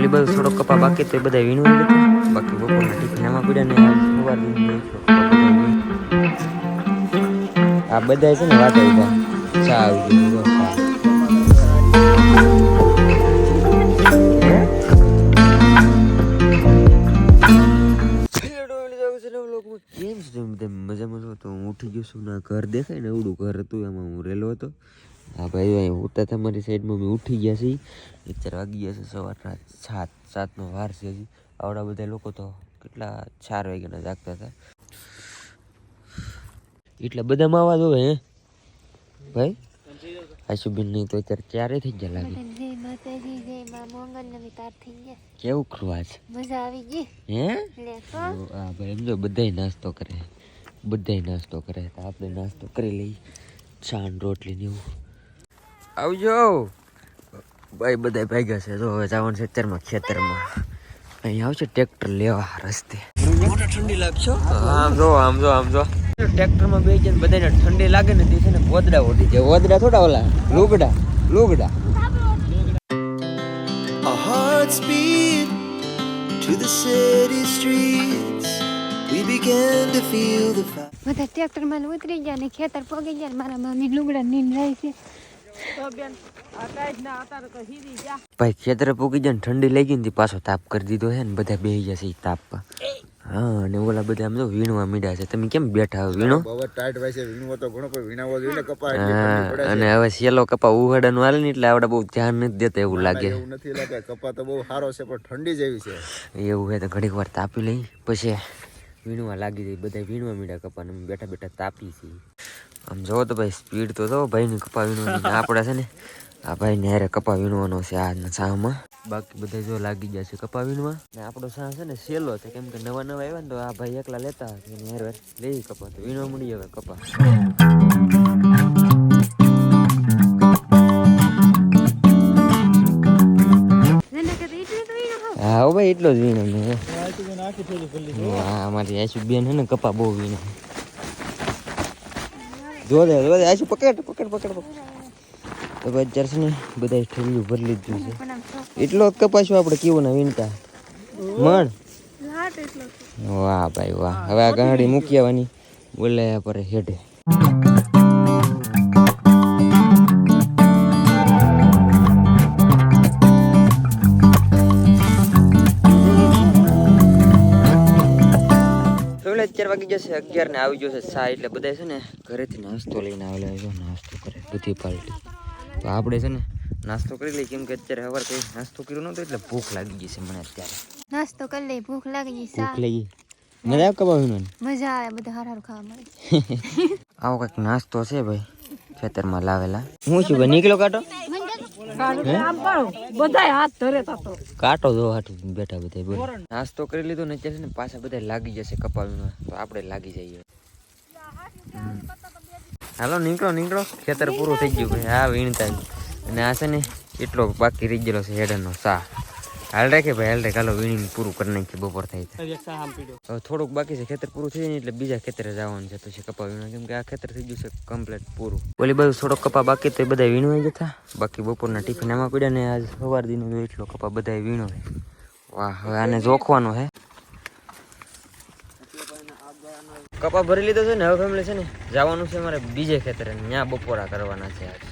ઓલી બાજુ થોડોક કપા બાકી તો એ બધા વીણું બાકી બપોરના ટિફિન આમાં પડ્યા ને બધા વીણ. આ બધા છે ને વાત ઊભા. ચા આવી ગઈ હતો કેમ છે મજામાં છો? તો હું ઉઠી ગયો છું ના ઘર દેખાય ને એવડું ઘર હતું એમાં હું રહેલો હતો. હા ભાઈ ભાઈ ઉઠતા તમારી સાઈડમાં મેં ઉઠી ગયા છીએ. અત્યારે વાગી ગયા છે સવારના સાત સાતનો વાર છે હજી. આવડા બધા લોકો તો કેટલા ચાર વાગ્યાના જાગતા હતા. એટલે બધામાં અવાજ હોય હે? ભાઈ આશુબેન નહીં તો અત્યારે ચારે થઈ ગયા લાગે? કેવું ખરું આજ? મજા આવી ગઈ? હે? હા ભાઈ એમ જો બધાય નાસ્તો કરે. બધાય નાસ્તો કરે. તો આપણે નાસ્તો કરી લઈ છાણ રોટલી ને એવું. આવજો. ભાઈ બધા ભાગ્યા છે. તો હવે જવાનું છે અત્યારમાં ખેતરમાં. અહીં આવશે ટ્રેક્ટર લેવા રસ્તે. ઠંડી લાગશો? આમ જો આમ જો આમ જો. ટ્રેક્ટરમાં બે જણ બધાને ઠંડી લાગે ને તે છે ને ગોદડા ઓઢી જાય. ગોદડા થોડા ઓલા? લુગડા લુગડા. Beat to the city streets. We began to feel the fire. બધા ટ્રેક્ટરમાં ઉતરી ગયા ને ખેતર પગી ગયા ને મારા મમ્મી લુગડા નીન રહી છે. ભાઈ ખેતરે પૂકી જાય ને ઠંડી લાગી ને પાછો તાપ કરી દીધો છે ને બધા બેહી જશે તાપ હા અને ઓલા બધા આમ તો વીણવા મીડા છે. તમે કેમ બેઠા હો વીણો? અને હવે સેલો કપા ઉહાડવાનું હાલે ને એટલે આવડે બહુ ધ્યાન નથી દેતા એવું લાગે. એવું નથી લાગે. કપા તો બહુ સારો છે પણ ઠંડી જેવી છે. એવું હે તો ઘડીક વાર તાપી લઈ પછી વીણવા લાગી જાય. બધા વીણવા મીડા કપા ને બેઠા બેઠા તાપી છીએ. આમ જોવો તો ભાઈ સ્પીડ તો જો ભાઈની કપા વીણવાની ને આપણે છે ને આ ભાઈને હારે કપા વીણવાનો છે આજના સામાં બાકી બધા જો લાગી ગયા છે કપા વીણવા ને આપણો સાહ છે ને સેલો છે કેમ કે નવા નવા આવ્યા ને તો આ ભાઈ એકલા લેતા હતા એને હારે લઈ કપા તો વીણવા મળી હવે કપા ન હા ભાઈ એટલો જ વીણો મેં હા અમારી આશુ બેન છે ને કપા બહુ વીણે જો દે જો આશુ પકડ પકડ પકડ પકડ. તો ભાઈ અત્યારે બધાય ઠેલિયું ભરી લીધું છે. એટલો જ કપાશું આપણે કેવું ના વિનતા મણ વાહ ભાઈ વાહ. હવે આ ગાડી મૂકી આવવાની. બોલે પર હેઠે. તો અત્યાર વાગી જશે અગિયાર ને આવી જશે સા એટલે બધા છે ને ઘરેથી નાસ્તો લઈને આવેલા છે નાસ્તો કરે બધી પાર્ટી. તો આપણે છે ને નાસ્તો કરી લઈએ કેમ કે અત્યારે સવાર કઈ નાસ્તો કર્યો નતો એટલે ભૂખ લાગી ગઈ છે મને અત્યારે. નાસ્તો કરી લઈ ભૂખ લાગી ગઈ ભૂખ લાગી મજા આવે કબાવીનું મજા આવે બધા હાર હાર ખાવા મળે આવો કંઈક નાસ્તો છે ભાઈ ખેતરમાં લાવેલા. હું છું ભાઈ નીકળો કાંટો? કાંટો જો હાટું બેઠા બધા બોલ. નાસ્તો કરી લીધો ને પાછા બધા લાગી જશે કપાવીમાં તો આપણે લાગી જઈએ. હમ. હાલો નીકળો નીકળો. ખેતર પૂરું થઈ ગયું હા વીણતા અને આ છે ને એટલો બાકી રહી ગયેલો છે હેડરનો સા હાલ રાખે ભાઈ હાલ રાખે. હાલો વીણીને પૂરું કરી નાખીએ બપોર થાય હવે થોડુંક બાકી છે ખેતર પૂરું થઈ જાય એટલે બીજા ખેતરે જવાનું છે પછી કપા વીણવા કેમ કે આ ખેતર થઈ ગયું છે કમ્પ્લીટ પૂરું. ઓલી બધું થોડોક કપા બાકી તો એ બધા વીણવાઈ જતા બાકી બપોરના ટિફિન આમાં પડ્યા ને આજ સવાર દીનો એટલો કપા બધા વીણો વાહ હવે આને જોખવાનો હે. કપા ભરી લીધો છે ને હવે ફેમિલી છે ને જવાનું છે મારે બીજે ખેતરે. ત્યાં બપોરા કરવાના છે આજ.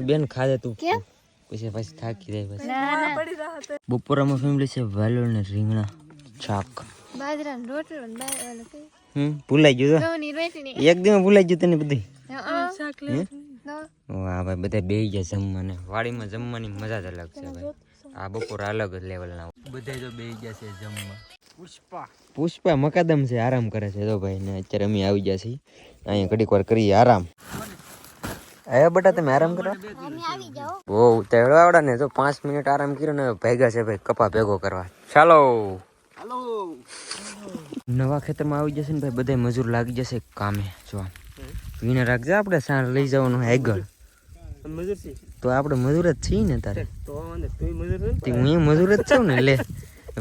બેન ખાધે તું. પછી પછી થાકી જાય ના બપોરામાં ફેમિલી છે વાલોળ ને રીંગણા શાક. રોટલો ને? હમ ભૂલાઈ ગયું તો? એક દિવસ ભૂલાઈ ગયું તને બધી શાક હે? વાહ ભાઈ બધા બેહી ગયા જમવાને. વાડીમાં જમવાની મજા જ અલગ છે ભાઈ. આ બપોર અલગ જ લેવલના બધા જો બેહી ગયા છે જમવા. પુષ્પા. પુષ્પા મકાદમ છે આરામ કરે છે. તો ભાઈ ને અત્યારે અમે આવી ગયા છીએ. અહીંયા ઘડીક વાર કરીએ આરામ. આયા બટા તમે આરામ કરો. ઓ ઉતાવળ આવડા ને જો પાંચ મિનિટ આરામ કર્યો ને ભેગા છે ભાઈ કપા ભેગો કરવા. ચાલો. નવા ખેતરમાં આવી જશે ને ભાઈ બધા મજૂર લાગી જશે કામે જો. વીણે રાખજે આપણે સાર લઈ જવાનું આગળ. તો આપણે મજૂર જ છીએ ને તારે. તે હું મજૂર જ છું ને લે.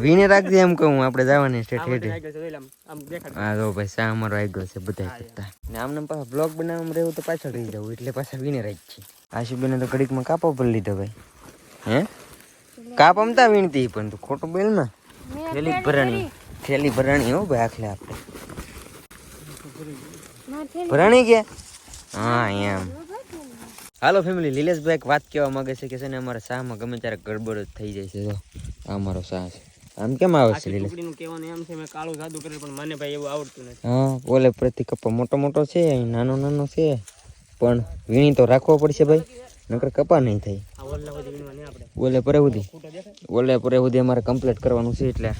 વીને રાખજે એમ કહું આપણે જવાની છે દેખાડ. હા તો ભાઈ સા અમારો આગળ છે બધા કરતા. ને આમને પાછા બ્લોગ બનાવવામાં રહેવું તો પાછળ રહી જવું એટલે પાછા વીને રાખ આશુબેન તો ઘડીકમાં કાપો પર લીધો ભાઈ. હે? કાપ અમતા વીણતી પણ તું ખોટું બોલ ને. થેલી ભરાણી. થેલી ભરાણી હો ભાઈ આખલે આપણે. ભરાણી કે? હા એમ. હાલો ફેમિલી લીલેશભાઈ એક વાત કહેવા માંગે છે કે છે ને અમારા શાહમાં ગમે ત્યારે ગડબડ જ થઈ જાય છે જો. આ અમારો શાહ છે. આમ કેમ આવે છે લીલા ટુકડીનું કહેવાનું એમ છે મેં કાળું જાદુ કરેલું પણ મને ભાઈ એવું આવડતું નથી. હા ઓલે પ્રતિ કપા મોટો મોટો છે અહીં નાનો નાનો છે પણ વીણી તો રાખવો પડશે ભાઈ નકર કપા નહીં થાય. આ ઓલા પરે સુધી. ઓલે પરે સુધી અમારે કમ્પ્લીટ કરવાનું છે એટલે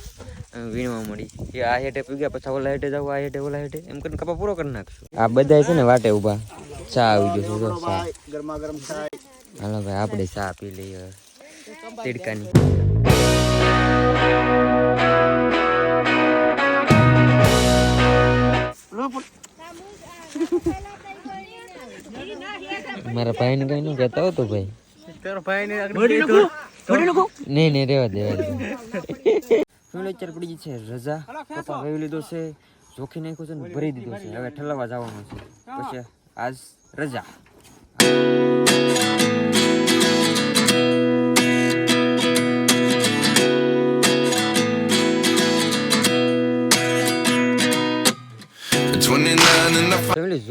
વીણવા મળી. કે આ હેઠે પીગ્યા પછી ઓલા હેઠે જાવ આ હેઠે ઓલા હેઠે. એમ કરીને કપા પૂરો કરી નાખશું. આ બધા છે ને વાટે ઊભા. ચા આવી ગયો છે ચા. ગરમા ગરમ ચાય હાલો ભાઈ આપણે ચા પી લઈએ. તીડકાની. મારા ભાઈને કઈ નું કહેતા હો તો ભાઈ. તારો ભાઈ ને નહીં નહીં રેવા દેવા ફૂલ પડી ગઈ છે રજા. પપ્પા વહી લીધો છે જોખી નાખ્યો છે ને ભરી દીધો છે. હવે ઠલવા જવાનું છે. પછી આજ રજા.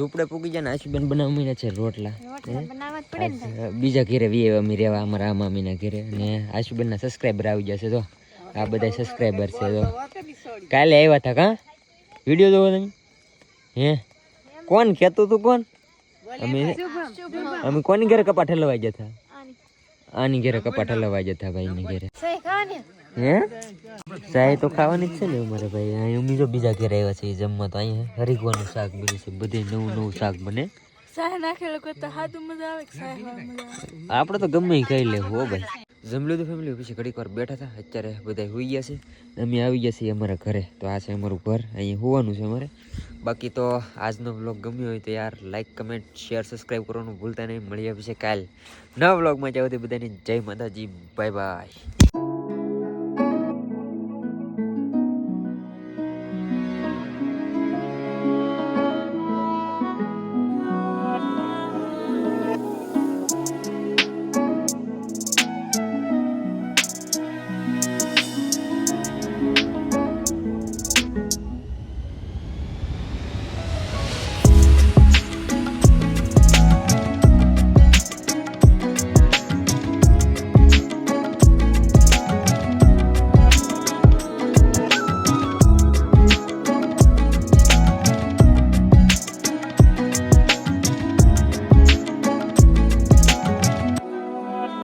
ઝૂંપડે પૂકી જાય ને આશુબેન બનાવવા છે રોટલા. બીજા ઘેરે વી અમે રહેવા અમારા આ મામીના ઘેરે. અને આશુબેનના સબસ્ક્રાઈબર આવી જશે તો આ બધા સબસ્ક્રાઈબર છે તો કાલે આવ્યા હતા કા? વીડિયો જોવો તમે? હે? કોણ કહેતું તું કોણ? અમે અમે કોની ઘરે કપાટ હલવાઈ જતા આની. ઘરે કપાટ ઠલવાઈ જતા ભાઈની ઘરે. હે? ચાય તો ખાવાની જ છે ને અમારે ભાઈ. અહીં અમે જો બીજા ઘરે આવ્યા છે જમવા તો અહીંયા હરીગવાનું શાક બને છે. બધે નવું નવું શાક બને. આપણે તો ગમે ખાઈ લે હો ભાઈ. જમલું તો ફેમિલી પછી ઘડીક વાર બેઠા હતા. અત્યારે બધા હોઈ ગયા છે. અમે આવી ગયા છીએ અમારા ઘરે. તો આ છે અમારું ઘર. અહીંયા હોવાનું છે અમારે. બાકી તો આજનો વ્લોગ ગમ્યો હોય તો યાર લાઈક કમેન્ટ શેર સબસ્ક્રાઈબ કરવાનું ભૂલતા નહીં. મળી પછી કાલ નવા વ્લોગમાં જાવ બધાની જય માતાજી. Bye bye